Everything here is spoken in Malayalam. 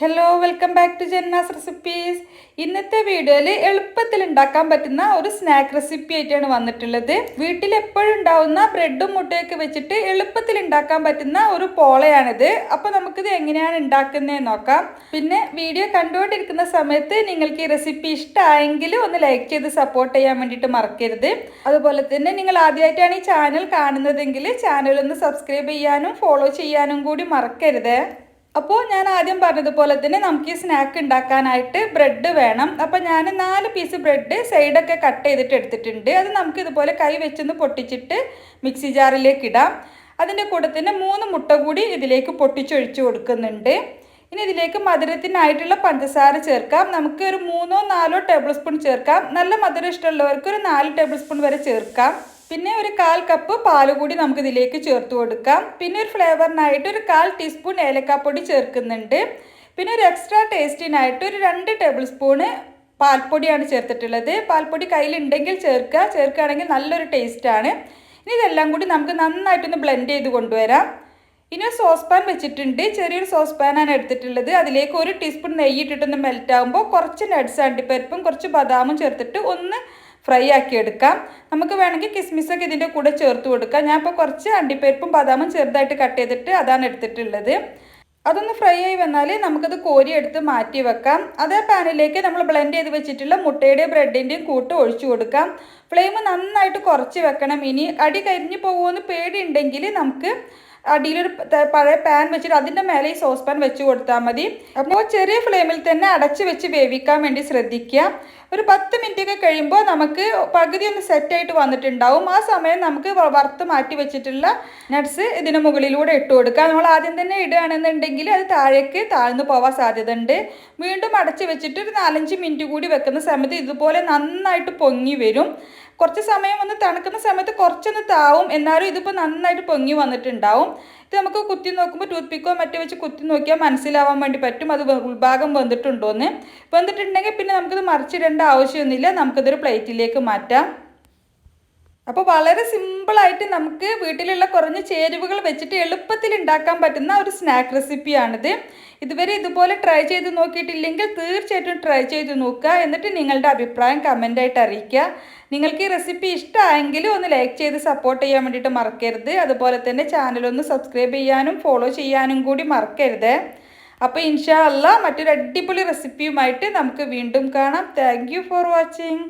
Hello welcome back to Janna's recipes ഇന്നത്തെ വീഡിയോയിൽ എളുപ്പത്തിൽ ഉണ്ടാക്കാൻ പറ്റുന്ന ഒരു സ്നാക്ക് റെസിപ്പി ആയിട്ടാണ് വന്നിട്ടുള്ളത്. വീട്ടിൽ എപ്പോഴും ഉണ്ടാവുന്ന ബ്രെഡും മുട്ടയൊക്കെ വെച്ചിട്ട് എളുപ്പത്തിൽ ഉണ്ടാക്കാൻ പറ്റുന്ന ഒരു പോളയാണിത്. അപ്പോൾ നമുക്കിത് എങ്ങനെയാണ് ഉണ്ടാക്കുന്നതെന്ന് നോക്കാം. പിന്നെ വീഡിയോ കണ്ടുകൊണ്ടിരിക്കുന്ന സമയത്ത് നിങ്ങൾക്ക് ഈ റെസിപ്പി ഇഷ്ടമായെങ്കിൽ ഒന്ന് ലൈക്ക് ചെയ്ത് സപ്പോർട്ട് ചെയ്യാൻ വേണ്ടിയിട്ട് മറക്കരുത്. അതുപോലെ തന്നെ നിങ്ങൾ ആദ്യമായിട്ടാണ് ഈ ചാനൽ കാണുന്നതെങ്കിൽ ചാനൽ ഒന്ന് സബ്സ്ക്രൈബ് ചെയ്യാനും ഫോളോ ചെയ്യാനും കൂടി മറക്കരുത്. അപ്പോൾ ഞാൻ ആദ്യം പറഞ്ഞതുപോലെ തന്നെ നമുക്ക് ഈ സ്നാക്ക് ഉണ്ടാക്കാനായിട്ട് ബ്രെഡ് വേണം. അപ്പോൾ ഞാൻ നാല് പീസ് ബ്രെഡ് സൈഡൊക്കെ കട്ട് ചെയ്തിട്ട് എടുത്തിട്ടുണ്ട്. അത് നമുക്ക് ഇതുപോലെ കൈ വെച്ചൊന്ന് പൊട്ടിച്ചിട്ട് മിക്സി ജാറിലേക്ക് ഇടാം. അതിന്റെ കൂടെ തന്നെ മൂന്ന് മുട്ട കൂടി ഇതിലേക്ക് പൊട്ടിച്ചൊഴിച്ച് കൊടുക്കുന്നുണ്ട്. ഇനി ഇതിലേക്ക് മധുരത്തിനായിട്ടുള്ള പഞ്ചസാര ചേർക്കാം. നമുക്ക് ഒരു മൂന്നോ നാലോ ടേബിൾ സ്പൂൺ ചേർക്കാം. നല്ല മധുരം ഇഷ്ടമുള്ളവർക്ക് ഒരു നാല് ടേബിൾ സ്പൂൺ വരെ ചേർക്കാം. പിന്നെ ഒരു കാൽ കപ്പ് പാൽ കൂടി നമുക്ക് ഇതിലേക്ക് ചേർത്ത് കൊടുക്കാം. പിന്നെ ഒരു ഫ്ലേവറിനായിട്ട് ഒരു കാൽ ടീസ്പൂൺ ഏലക്കാപ്പൊടി ചേർക്കുന്നുണ്ട്. പിന്നെ ഒരു എക്സ്ട്രാ ടേസ്റ്റിനായിട്ട് ഒരു രണ്ട് ടേബിൾ സ്പൂണ് പാൽപ്പൊടിയാണ് ചേർത്തിട്ടുള്ളത്. പാൽപ്പൊടി കയ്യിലുണ്ടെങ്കിൽ ചേർക്കുക. ചേർക്കുകയാണെങ്കിൽ നല്ലൊരു ടേസ്റ്റാണ് ഇനി ഇതെല്ലാം കൂടി നമുക്ക് നന്നായിട്ടൊന്ന് ബ്ലെൻഡ് ചെയ്ത് കൊണ്ടുവരാം. ഇനി ഒരു സോസ് പാൻ വെച്ചിട്ടുണ്ട്. ചെറിയൊരു സോസ് പാനാണ് എടുത്തിട്ടുള്ളത്. അതിലേക്ക് ഒരു ടീസ്പൂൺ നെയ്യ് ഇട്ടിട്ടൊന്ന് മെൽറ്റ് ആകുമ്പോൾ കുറച്ച് നട്ട്സ് അണ്ടിപ്പരിപ്പും കുറച്ച് ബദാമും ചേർത്തിട്ട് ഒന്ന് ഫ്രൈ ആക്കി എടുക്കാം. നമുക്ക് വേണമെങ്കിൽ കിസ്മിസൊക്കെ ഇതിന്റെ കൂടെ ചേർത്ത് കൊടുക്കാം. ഞാൻ ഇപ്പോൾ കുറച്ച് അണ്ടിപ്പരിപ്പും ബദാമും ചെറുതായിട്ട് കട്ട് ചെയ്തിട്ട് അതാണ് എടുത്തിട്ടുള്ളത്. അതൊന്ന് ഫ്രൈ ആയി വന്നാൽ നമുക്കത് കോരി എടുത്ത് മാറ്റി വെക്കാം. അതേ പാനിലേക്ക് നമ്മൾ ബ്ലെൻഡ് ചെയ്ത് വെച്ചിട്ടുള്ള മുട്ടയുടെയും ബ്രെഡിന്റെയും കൂട്ട് ഒഴിച്ചു കൊടുക്കാം. ഫ്ലെയിം നന്നായിട്ട് കുറച്ച് വെക്കണം. ഇനി അടി കരിഞ്ഞു പോകുമെന്ന് പേടിയുണ്ടെങ്കിൽ നമുക്ക് അടിയിലൊരു പഴയ പാൻ വെച്ചിട്ട് അതിന്റെ മേലെ ഈ സോസ് പാൻ വെച്ച് കൊടുത്താൽ മതി. അപ്പോൾ ചെറിയ ഫ്ലെയിമിൽ തന്നെ അടച്ച് വെച്ച് വേവിക്കാൻ വേണ്ടി ശ്രദ്ധിക്കുക. ഒരു പത്ത് മിനിറ്റ് ഒക്കെ കഴിയുമ്പോൾ നമുക്ക് പകുതി ഒന്ന് സെറ്റായിട്ട് വന്നിട്ടുണ്ടാവും. ആ സമയം നമുക്ക് വറുത്ത് മാറ്റി വെച്ചിട്ടുള്ള നട്ട്സ് ഇതിന് മുകളിലൂടെ ഇട്ട് കൊടുക്കുക. നമ്മൾ ആദ്യം തന്നെ ഇടുകയാണെന്നുണ്ടെങ്കിൽ അത് താഴേക്ക് താഴ്ന്നു പോവാൻ സാധ്യത ഉണ്ട് വീണ്ടും അടച്ച് വെച്ചിട്ട് ഒരു നാലഞ്ച് മിനിറ്റ് കൂടി വെക്കുന്ന സമയത്ത് ഇതുപോലെ നന്നായിട്ട് പൊങ്ങി വരും. കുറച്ച് സമയം ഒന്ന് തണുക്കുന്ന സമയത്ത് കുറച്ചൊന്ന് താവും. എന്നാലും ഇതിപ്പോൾ നന്നായിട്ട് പൊങ്ങി വന്നിട്ടുണ്ടാവും. ഇത് നമുക്ക് കുത്തി നോക്കുമ്പോൾ ടൂത്ത് പിക്കോ മറ്റോ വെച്ച് കുത്തി നോക്കിയാൽ മനസ്സിലാവാൻ വേണ്ടി പറ്റും. അത് ഉൾഭാഗം വെന്തിട്ടുണ്ടോയെന്ന് വെന്തിട്ടുണ്ടെങ്കിൽ പിന്നെ നമുക്കിത് മറിച്ചിടേണ്ട ആവശ്യമൊന്നുമില്ല. നമുക്കിതൊരു പ്ലേറ്റിലേക്ക് മാറ്റാം. അപ്പോൾ വളരെ സിമ്പിളായിട്ട് നമുക്ക് വീട്ടിലുള്ള കുറഞ്ഞ ചേരുവകൾ വെച്ചിട്ട് എളുപ്പത്തിൽ ഉണ്ടാക്കാൻ പറ്റുന്ന ഒരു സ്നാക്ക് റെസിപ്പിയാണിത് ഇതുവരെ ഇതുപോലെ ട്രൈ ചെയ്ത് നോക്കിയിട്ടില്ലെങ്കിൽ തീർച്ചയായിട്ടും ട്രൈ ചെയ്ത് നോക്കുക. എന്നിട്ട് നിങ്ങളുടെ അഭിപ്രായം കമന്റായിട്ട് അറിയിക്കുക. നിങ്ങൾക്ക് ഈ റെസിപ്പി ഇഷ്ടമായെങ്കിൽ ഒന്ന് ലൈക്ക് ചെയ്ത് സപ്പോർട്ട് ചെയ്യാൻ വേണ്ടിയിട്ട് മറക്കരുത്. അതുപോലെ തന്നെ ചാനലൊന്ന് സബ്സ്ക്രൈബ് ചെയ്യാനും ഫോളോ ചെയ്യാനും കൂടി മറക്കരുത്. അപ്പോൾ ഇൻഷാ അല്ല മറ്റൊരു അടിപൊളി റെസിപ്പിയുമായിട്ട് നമുക്ക് വീണ്ടും കാണാം. Thank for watching